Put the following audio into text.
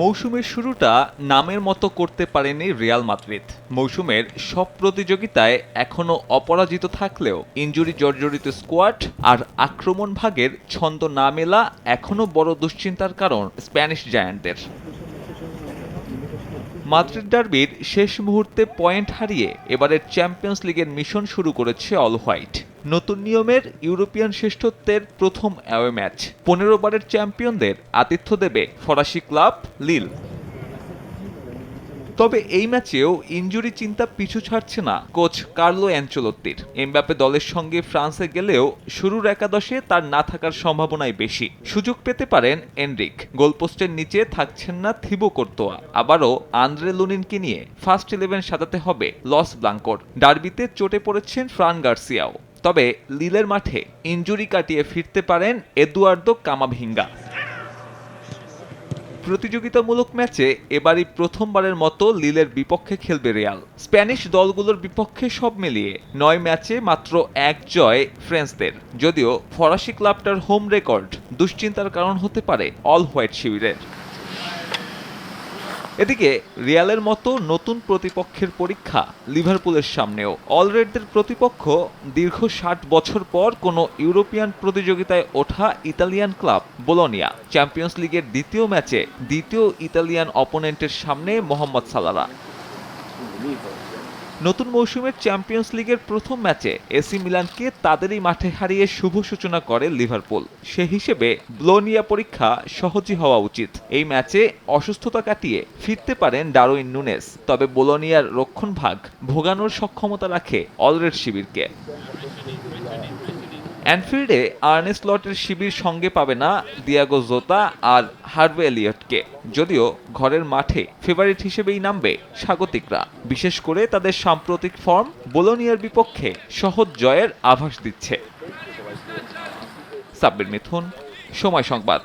মৌসুমের শুরুটা নামের মতো করতে পারেনি রিয়াল মাদ্রিদ। মৌসুমের সব প্রতিযোগিতায় এখনও অপরাজিত থাকলেও ইঞ্জুরি জর্জরিত স্কোয়াড আর আক্রমণ ভাগের ছন্দ না মেলা এখনও বড় দুশ্চিন্তার কারণ স্প্যানিশ জায়ান্টদের। মাদ্রিদ ডার্বির শেষ মুহূর্তে পয়েন্ট হারিয়ে এবারের চ্যাম্পিয়ন্স লিগের মিশন শুরু করেছে অল হোয়াইট। নতুন নিয়মের ইউরোপিয়ান শ্রেষ্ঠত্বের প্রথম অ্যাওয়ে ম্যাচ পনেরো বারের চ্যাম্পিয়নদের আতিথ্য দেবে ফরাসি ক্লাব লিল। তবে এই ম্যাচেও ইঞ্জুরি চিন্তা পিছু ছাড়ছে না কোচ কার্লো অ্যাঞ্চলত্তির এমবাপে দলের সঙ্গে ফ্রান্সে গেলেও শুরুর একাদশে তার না থাকার সম্ভাবনাই বেশি। সুযোগ পেতে পারেন এনরিক। গোলপোস্টের নিচে থাকছেন না থিবো কোর্তোয়া। আবারও আন্দ্রে লুনিনকে নিয়ে ফার্স্ট ইলেভেন সাজাতে হবে লস ব্লাঙ্কোর। ডার্বিতে চটে পড়েছেন ফ্রান গার্সিয়াও। তবে লিলের মাঠে ইঞ্জুরি কাটিয়ে ফিরতে পারেন এদুয়ার্দো কামাভিঙ্গা। প্রতিযোগিতামূলক ম্যাচে এবারই প্রথমবারের মতো লিলের বিপক্ষে খেলবে রিয়াল। স্প্যানিশ দলগুলোর বিপক্ষে সব মিলিয়ে নয় ম্যাচে মাত্র এক জয় ফ্রেন্সদের। যদিও ফরাসি ক্লাবটার হোম রেকর্ড দুশ্চিন্তার কারণ হতে পারে অল হোয়াইট শিবিরের। এদিকে, রিয়ালের মতো নতুন প্রতিপক্ষের পরীক্ষা লিভারপুলের সামনেও। অলরেডদের প্রতিপক্ষ দীর্ঘ ষাট বছর পর কোনো ইউরোপিয়ান প্রতিযোগিতায় ওঠা ইতালিয়ান ক্লাব বোলোনিয়া। চ্যাম্পিয়ন্স লিগের দ্বিতীয় ম্যাচে দ্বিতীয় ইতালিয়ান অপোনেন্টের সামনে মোহাম্মদ সালারা নতুন মৌসুমের চ্যাম্পিয়ন্স লিগের প্রথম ম্যাচে এসি মিলানকে তাদেরই মাঠে হারিয়ে শুভ সূচনা করে লিভারপুল। সে হিসেবে ব্লোনিয়া পরীক্ষা সহজই হওয়া উচিত। এই ম্যাচে অসুস্থতা কাটিয়ে ফিরতে পারেন ডারুইন নুনেস, তবে বোলোনিয়ার রক্ষণভাগ ভোগানোর সক্ষমতা রাখে অলরেড শিবিরকে। অ্যানফিল্ডে আর্নেস লটের শিবির সঙ্গে পাবে না দিয়াগো জোতা আর হার্ভে এলিয়টকে। যদিও ঘরের মাঠে ফেভারিট হিসেবেই নামবে স্বাগতিকরা। বিশেষ করে তাদের সাম্প্রতিক ফর্ম বোলোনিয়ার বিপক্ষে সহজ জয়ের আভাস দিচ্ছে। সাব্বির মিথুন, সময় সংবাদ।